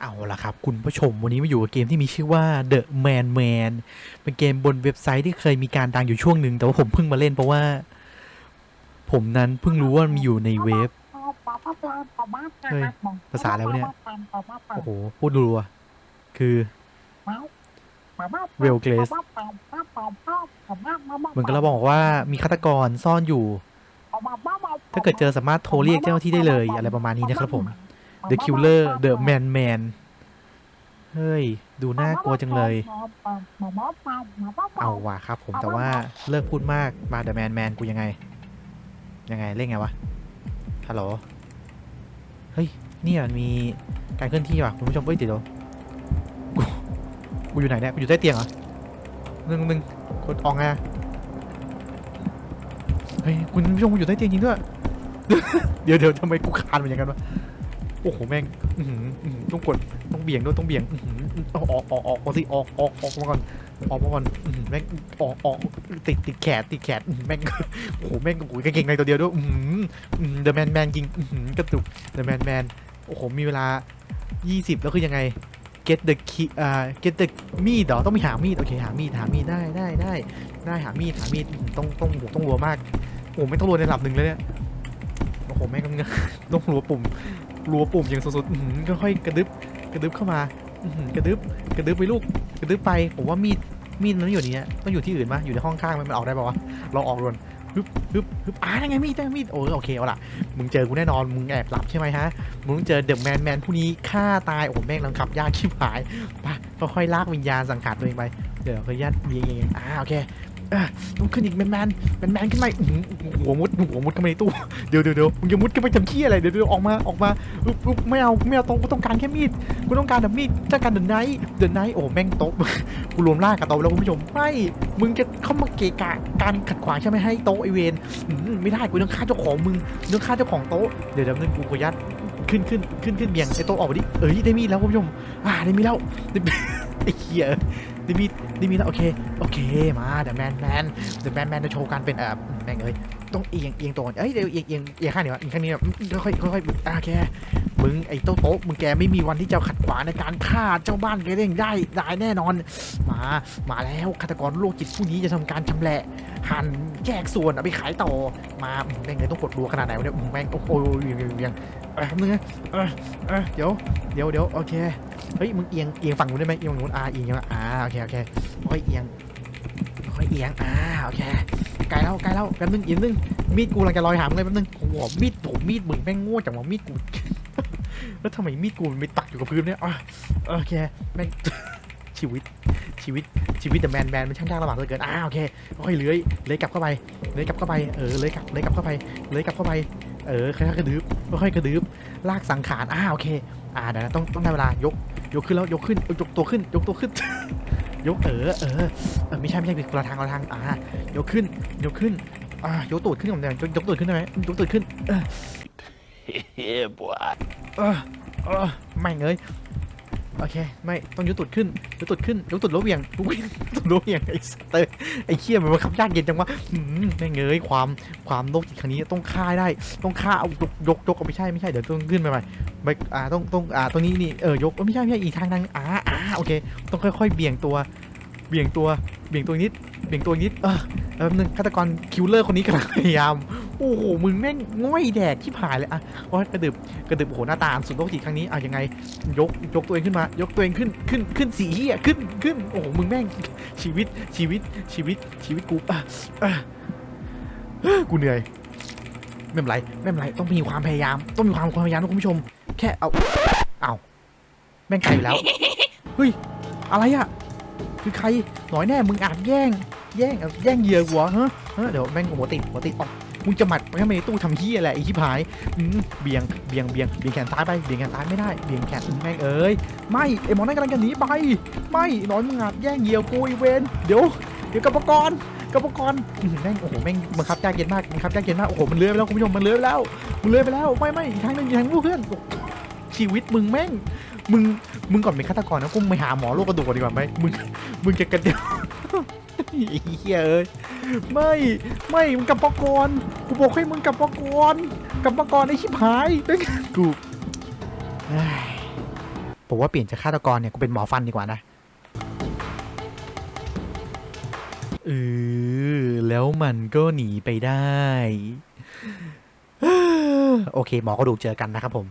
เอาละครับ คุณผู้ชมวันนี้มาอยู่กับเกมที่มีชื่อว่า The Man Man เป็นเกมบนเว็บไซต์ที่เคยมีการดังอยู่ช่วงหนึ่งแต่ว่าผมเพิ่งมาเล่นเพราะว่า ผมนั้นเพิ่งรู้ว่ามีอยู่ในเว็บ เฮ้ยภาษาอะไรวะเนี่ย โอ้โห พูดรัวคือ Real Grace เหมือนกับเราบอกว่ามีฆาตกรซ่อนอยู่ ถ้าเกิดเจอสามารถโทรเรียกเจ้าหน้าที่ได้เลย อะไรประมาณนี้นะครับผม The Killer The Man Man เฮ้ย ดูน่ากลัวจังเลย เอาว่ะครับผมแต่ว่าเลิกพูดมากมา The Man Man กูยังไง ยังไง เล่นไงวะ ฮัลโหล เฮ้ย นี่มันมีการเคลื่อนที่ว่ะคุณผู้ชมเอ้ยเดี๋ยวกูกูอยู่ไหนเนี่ย กูอยู่ใต้เตียงเหรอหนึ่งหนึ่งกดออกไงอเฮ้ยคุณผู้ชมกูอยู่ใต้เตียงจริงด้วย เดี๋ยวเดี๋ยวทำไมกูคานมันอย่างนั้นวะ อ้โหแม่งอื้อหืออื้อหือต้องกดต้องเบี่ยงด้วยต้องเบี่ยงอื้อหือเอาออกออกออกออกสิออกออกออกมาก่อนออกมาก่อนอื้อหือแม่งออกออกติดติดแขนติดแขนอื้อหือแม่งโอ้โหแม่งโอ้โหกางเกงในตัวเดียวด้วยเดอะแมนแมนจริงอื้อหือกระตุกเดอะแมนแมนโอ้โหมีเวลา 20 แล้วคือยังไง get the key อ่า get the มีดเหรอต้องมีหามีดโอเคหามีดหามีดได้ได้ได้ได้หามีดหามีดอื้อหือต้องต้องโอ้โหต้องรัวมากโอ้โหไม่ต้องรัวในระดับหนึ่งเลยเนี่ยโอ้โหแม่งต้องต้องรัวปุ่ม รัวปุ่มอย่างสุดๆอื้อหือค่อยๆกระดึบกระดึบเข้ามาอื้อหือกระดึบกระดึบไปลูกกระดึบไปผมว่ามีดมีดมันไม่อยู่นี่ต้องอยู่ที่อื่นปะอยู่ในห้องข้างมันมันออกได้ปะวะลองออกด่วนฮึบฮึบฮึบอ่านั่นไงมีดนั่นไงมีดโอ้ยโอเคเอาล่ะมึงเจอกูแน่นอนมึงแอบหลับใช่ไหมฮะมึงต้องเจอเดอะแมนแมนผู้นี้ฆ่าตายโอ้โหแม่งลังขับยากชิบหายไปค่อยๆลากวิญญาณสังขารตัวเองไปเดี๋ยวขออนุญาตเบียงๆอ่าโอเค อะต้องขึ้นอีกแมนแมนแมนแมนขึ้นไปหัวมุดหัวมุดเข้ามาในตู้เดี๋ยวเดี๋ยวเดี๋ยวมึงจะมุดเข้าไปทำขี้อะไรเดี๋ยวเดี๋ยวออกมาออกมาอุ๊บอุ๊บไม่เอาไม่เอาโต๊ะกูต้องการแค่มีดกูต้องการแบบมีดต้องการเดอะไนท์เดอะไนท์โอ้แม่งโต๊ะกูรวมร่ากับโต๊ะแล้วคุณผู้ชมไม่มึงจะเข้ามาเกะกะการขัดขวางใช่ไหมให้โต๊ะไอเวนไม่ได้กูต้องฆ่าเจ้าของมึงต้องฆ่าเจ้าของโต๊ะเดี๋ยวเดี๋ยวนึงกูขอยัดขึ้นขึ้นขึ้นขึ้นเบี่ยงไอโต๊ะออกไปดิเอ้ยได้มีดแล้วคุณผู้ชมอ่าได้มีดแล้วไอ้เหี้ย ดิมีดิมีแล้วโอเคโอเคมาเดอะแมนแมนเดอะแมนแมนจะโชว์การเป็นเอ่อแม่งเอ้ยต้องเอียงเอียงตัวเอ้ยเดี๋ยวเอียงเอียงเอียงข้างนี้วะเอียงข้างนี้แบบค่อยค่อยค่อยอ่าโอเคมึงไอ้โต๊ะโต๊ะมึงแกไม่มีวันที่จะขัดขวางในการฆ่าเจ้าบ้านแกได้ได้ได้แน่นอน มามาแล้วฆาตกรโรคจิตผู้นี้จะทำการชำแหละ หั่นแยกส่วนเอาไปขายต่อมาแม่งเลยต้องกดรัวขนาดไหนวะเนี่ยแม่งโอ้โหยังยังยังเอ้ยแป๊บนึงเออเออเดี๋ยวเดี๋ยวเดี๋ยวโอเคเฮ้ยมึงเอียงเอียงฝั่งนู้นได้ไหมเอียงฝั่งนู้นอ่าเอียงอ่าโอเคโอเคค่อยเอียงค่อยเอียงอ่าโอเคไกลแล้วไกลแล้วแป๊บนึงอีกนึงมีดกูกำลังจะลอยหามเลยแป๊บนึงโอ้โหมีดโหมีดมึงแม่งง่จังวะมีดกูแล้วทำไมมีดกูมันไปตักอยู่กับพื้นเนี่ยโอเคแม่งชีวิตชีวิต ชีวิตแต่แมนแมนมันช่างยากลำบากเหลือเกินอ่าโอเคค่อยเลื้อยเลื้อยกลับเข้าไปเลื้อยกลับเข้าไปเออเลื้อยกลับเลื้อยกลับเข้าไปเลื้อยกลับเข้าไปเออค่อยๆกระดึบค่อยๆกระดึบลากสังขารอ่าโอเคอ่าเดี๋ยวนะต้องต้องได้เวลายกยกขึ้นแล้วยกขึ้นยกตัวขึ้น ยกตัวขึ้น ยกเออเออเออไม่ใช่ไม่ใช่ผิดคนละทางคนละทางอ่ายกขึ้น ยกขึ้นอ่ายกตูดขึ้นก่อนเดี๋ยวยกยกตูดขึ้นได้ไหมยกตูดขึ้นเออ yeah, boy. เออเออไม่งเอ้ย โอเค ไม่ต้องยกตุดขึ้นยกตุดขึ้นยกตุดลบเวียงยกตุดลบเวียงไอ้สเตอร์ไอ้เคี้ยมันบังคับยากเย็นจังวะหืมแม่งเอ้ยความความโลกจิตครั้งนี้ต้องฆ่าได้ ต้องฆ่าเอายกยกยกเอาไม่ใช่ไม่ใช่เดี๋ยวต้องขึ้นไปใหม่ไม่อ่าต้องต้องอ่าตรงนี้นี่เออยกไม่ใช่ไม่ใช่อีกทางทางอ่าอ่าโอเค ต้องค่อย ๆ เบี่ยงตัว เบี่ยงตัวเบี่ยงตัวนิดเบี่ยงตัวนิดเออแป๊บนึงฆาตกรคิวเลอร์คนนี้กำลังพยายาม โอ้โห มึงแม่งง่อยแดกที่ผายเลยอะโอ้ยกระดึบกระดึบโอ้โหหน้าตาสุดโลกจิตครั้งนี้อะยังไง ยกยกตัวเองขึ้นมา ยกตัวเองขึ้นขึ้นขึ้นสีเหี้ยขึ้นขึ้นโอ้โหมึงแม่งชีวิตชีวิตชีวิตชีวิตกูอะอะกูเหนื่อยไม่เป็นไรไม่เป็นไรต้องมีความพยายาม ต้องมีความพยายามนะคุณผู้ชม แค่เอาเอาแม่งไกลอยู่แล้วเฮ้ยอะไรอะคือใครหน่อยแน่มึงอาจแย่ง แย่งแย่งเหยื่อกูเหรอฮะฮะเดี๋ยวแม่งหัวติดหัวติดออก มึงจะหมัดไปทำไมตู้ทำเหี้ยอะไรไอ้ชิบหายอืมเบี่ยงเบี่ยงเบี่ยงเบี่ยงแขนซ้ายไปเบี่ยงแขนซ้ายไม่ได้เบี่ยงแขนแม่งเอ้ยไม่ไอหมอนั่นกำลังจะหนีไป ไม่หนอนมึงอาจแย่งเหยี่ยวกูไอเวนเดี๋ยวเดี๋ยวกรรมกรกรรมกรอื้อหือแม่งโอ้โหแม่งบังคับยากเย็นมากบังคับยากเย็นมากโอ้โหมันเลื้อยไปแล้วคุณผู้ชมมันเลื้อยไปแล้วมันเลื้อยไปแล้วไม่ไม่อีกทางนึงอีกทางนึงเพื่อนชีวิตมึงแม่งมึงมึงก่อนเป็นฆาตกรนะกูไปหาหมอโรคกระดูกดีกว่าไหมมึงมึงจะกระเดียวเหี้ยเอ้ย ไม่ไม่มึงกรรมกรกูบอกให้มึงกรรมกรกรรมกรไอ้ชิบหายเป็นกูผมว่าเปลี่ยนจากฆาตกรเนี่ยกูเป็นหมอฟันดีกว่านะเออแล้วมันก็หนีไปได้ โอเค หมอกระดูกเจอกันนะครับผม